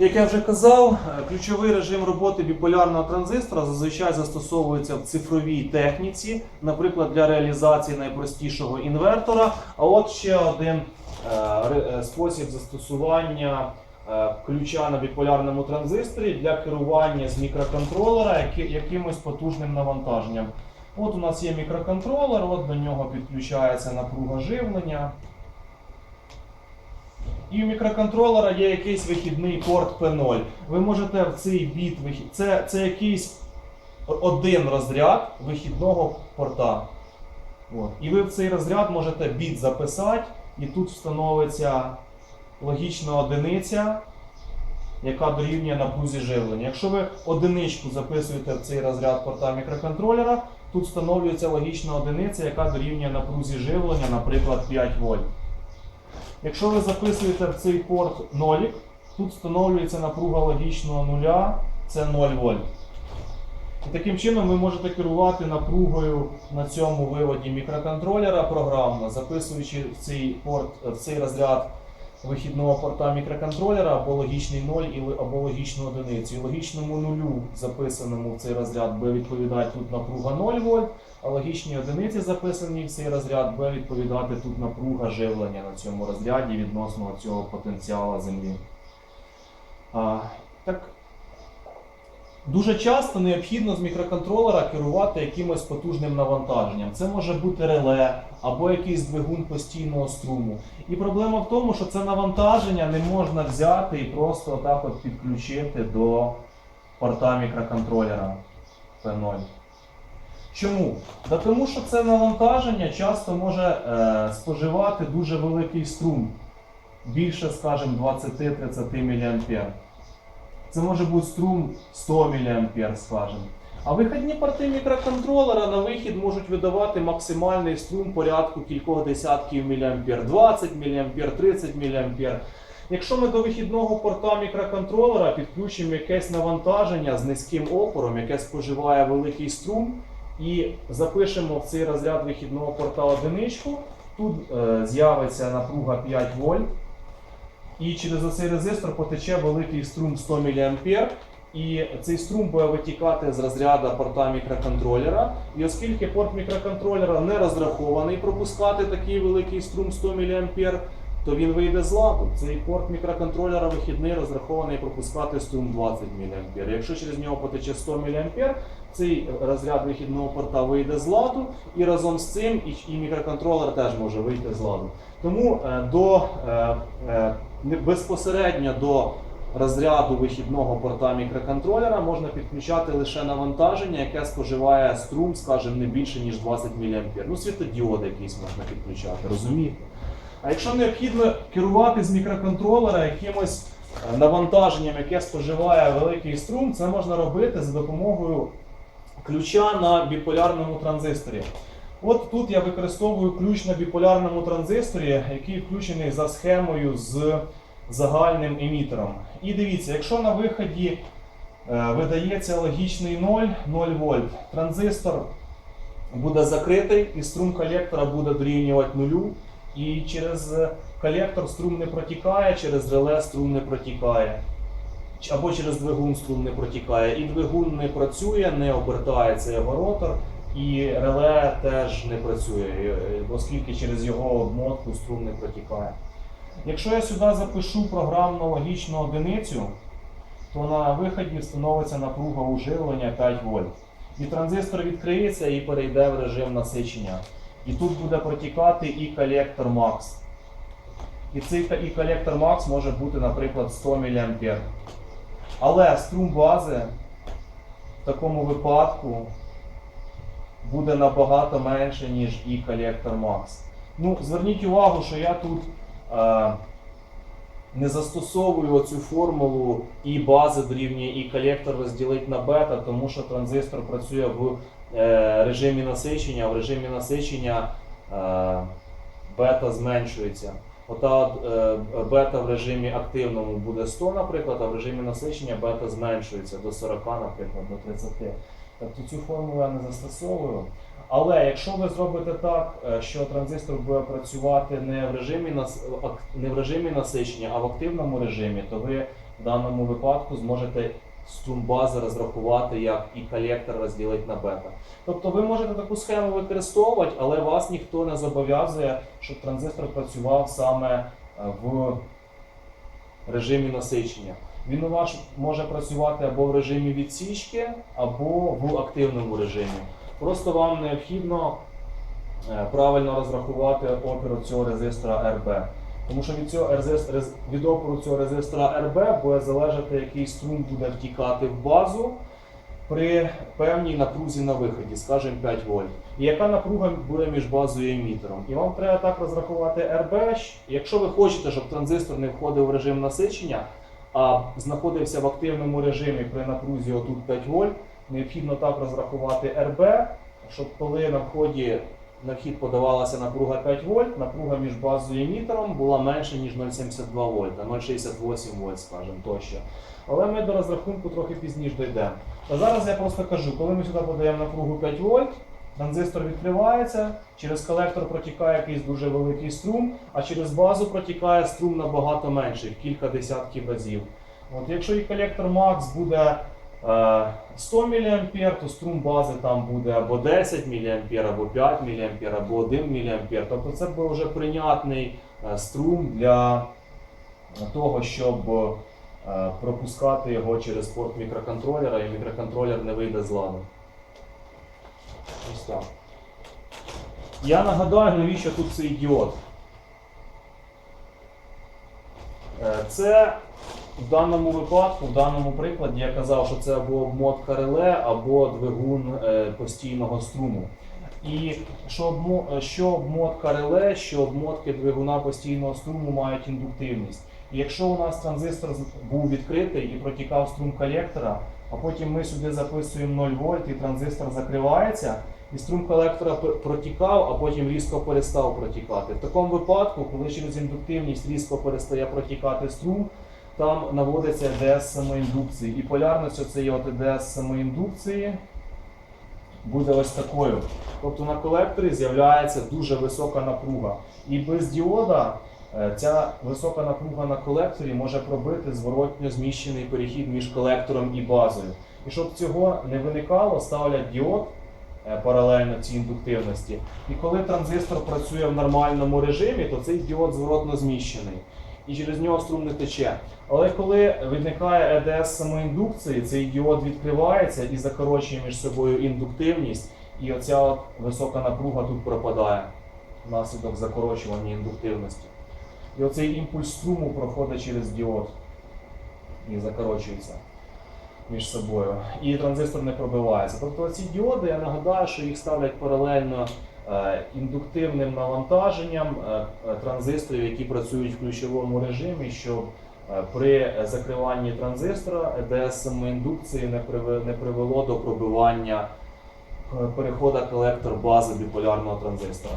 Як я вже казав, е, ключовий режим роботи біполярного транзистора зазвичай застосовується в цифровій техніці, наприклад, для реалізації найпростішого інвертора. А от ще один е, е, спосіб застосування ключа на біполярному транзисторі для керування з мікроконтролера якимось потужним навантаженням. От у нас є мікроконтролер, от до нього підключається напруга живлення. І у мікроконтролера є якийсь вихідний порт P0. Ви можете в цей біт вихід. Це, це якийсь один розряд вихідного порта. От. І ви в цей розряд можете біт записати, і тут встановиться логічна одиниця, яка дорівнює напрузі живлення. Якщо ви одиничку записуєте в цей розряд порта мікроконтролера, тут встановлюється логічна одиниця, яка дорівнює напрузі живлення, наприклад, 5 вольт. Якщо ви записуєте в цей порт нолік, тут встановлюється напруга логічного нуля, це 0 вольт. І таким чином ви можете керувати напругою на цьому виводі мікроконтролера програмно, записуючи в цей порт, в цей розряд вихідного порта мікроконтролера або логічний 0 або логічну одиницю. І логічному нулю, записаному в цей розряд, буде відповідати тут напруга 0 вольт, а логічній одиниці, записаній в цей розряд, буде відповідати тут напруга живлення на цьому розряді відносно цього потенціала землі. А, так, Дуже часто необхідно з мікроконтролера керувати якимось потужним навантаженням. Це може бути реле або якийсь двигун постійного струму. І проблема в тому, що це навантаження не можна взяти і просто отак от підключити до порта мікроконтролера P0. Чому? Та тому що це навантаження часто може е, споживати дуже великий струм, більше, скажімо, 20-30 мА. Це може бути струм 100 мА, скажімо. А вихідні порти мікроконтролера на вихід можуть видавати максимальний струм порядку кількох десятків мА, 20 мА, 30 мА. Якщо ми до вихідного порта мікроконтролера підключимо якесь навантаження з низьким опором, яке споживає великий струм, і запишемо в цей розряд вихідного порта одиничку, тут е, з'явиться напруга 5 вольт. І через оцей резистор потече великий струм 100 мА, і цей струм буде витікати з розряду порта мікроконтролера. І оскільки порт мікроконтролера не розрахований пропускати такий великий струм 100 мА, то він вийде з ладу. Цей порт мікроконтролера вихідний розрахований пропускати струм 20 мА. Якщо через нього потече 100 мА, цей розряд вихідного порта вийде з ладу, і разом з цим і, мікроконтролер теж може вийти з ладу. Тому е, до е, е, безпосередньо до розряду вихідного порта мікроконтролера можна підключати лише навантаження, яке споживає струм, скажімо, не більше ніж 20 мА. Ну, світодіод якийсь можна підключати, розумієте? А якщо необхідно керувати з мікроконтролера якимось е, навантаженням, яке споживає великий струм, це можна робити за допомогою ключа на біполярному транзисторі. От тут я використовую ключ на біполярному транзисторі, який включений за схемою з загальним емітером. І дивіться, якщо на виході е, видається логічний 0, 0 вольт, транзистор буде закритий і струм колектора буде дорівнювати нулю. І через колектор струм не протікає, через реле струм не протікає. Або через двигун струм не протікає. І двигун не працює, не обертається його ротор, і реле теж не працює, е, оскільки через його обмотку струм не протікає. Якщо я сюди запишу програмну логічну одиницю, то на виході встановиться напруга уживлення 5 вольт. І транзистор відкриється і перейде в режим насичення. І тут буде протікати і колектор Max. І цей і колектор Max може бути, наприклад, 100 мА. Але струм бази в такому випадку буде набагато менше, ніж і колектор Max. Ну, зверніть увагу, що я тут е, не застосовую оцю формулу і бази дорівнює, і колектор розділить на бета, тому що транзистор працює в е, режимі насичення, в режимі насичення е, бета зменшується. Ота е, бета в режимі активному буде 100, наприклад, а в режимі насичення бета зменшується до 40, наприклад, до 30. Тобто цю формулу я не застосовую. Але якщо ви зробите так, е, що транзистор буде працювати не в режимі не в режимі насичення, а в активному режимі, то ви в даному випадку зможете струм бази розрахувати як і колектор розділити на бета. Тобто ви можете таку схему використовувати, але вас ніхто не зобов'язує, щоб транзистор працював саме е, в режимі насичення. Вас може працювати або в режимі відсічки, або в активному режимі. Просто вам необхідно е, правильно розрахувати опір цього резистора RB. Тому що від, цього від опору цього резистора RB буде залежати, який струм буде втікати в базу при певній напрузі на виході, скажімо 5 вольт. І яка напруга буде між базою і емітером. І вам треба так розрахувати щ- якщо ви хочете, щоб транзистор не входив в режим насичення, а знаходився в активному режимі при напрузі отут 5 вольт, необхідно так розрахувати RB, щоб коли на вході на вхід подавалася напруга 5 вольт, напруга між базою і емітером була менше, ніж 0,72 вольта, 0,68 вольт, скажімо, тощо. Але ми до розрахунку трохи пізніше дійдемо. А зараз я просто кажу, коли ми сюди подаємо напругу 5 вольт, транзистор відкривається, через колектор протікає якийсь дуже великий струм, а через базу протікає струм набагато менший, кілька десятків разів. От, якщо і колектор Max буде е, 100 мА, то струм бази там буде або 10 мА, або 5 мА, або 1 мА. Тобто це буде вже прийнятний е, струм для того, щоб е, пропускати його через порт мікроконтролера, і мікроконтролер не вийде з ладу. Ось. Я нагадаю, навіщо тут цей діод. Е, Це в даному випадку, в даному прикладі, я казав, що це або обмотка реле, або двигун е, постійного струму. І що обмотка реле, що обмотки двигуна постійного струму мають індуктивність. І якщо у нас транзистор був відкритий і протікав струм колектора, а потім ми сюди записуємо 0 вольт і транзистор закривається, і струм колектора протікав, а потім різко перестав протікати. В такому випадку, коли через індуктивність різко перестає протікати струм, там наводиться ЕДС самоіндукції. І полярність от ЕДС самоіндукції буде ось такою. Тобто на колекторі з'являється дуже висока напруга. І без діода ця висока напруга на колекторі може пробити зворотньо зміщений перехід між колектором і базою. І щоб цього не виникало, ставлять діод е, паралельно цій індуктивності. І коли транзистор працює в нормальному режимі, то цей діод зворотно зміщений. І через нього струм не тече. Але коли виникає ЕДС самоіндукції, цей діод відкривається і закорочує між собою індуктивність, і оця от висока напруга тут пропадає внаслідок закорочування індуктивності. І оцей імпульс струму проходить через діод і закорочується між собою. І транзистор не пробивається. Тобто ці діоди, я нагадаю, що їх ставлять паралельно е, індуктивним навантаженням е, е, транзисторів, які працюють в ключовому режимі, щоб при закриванні транзистора ЕДС самоіндукції не привело до пробивання переходу колектор бази біполярного транзистора.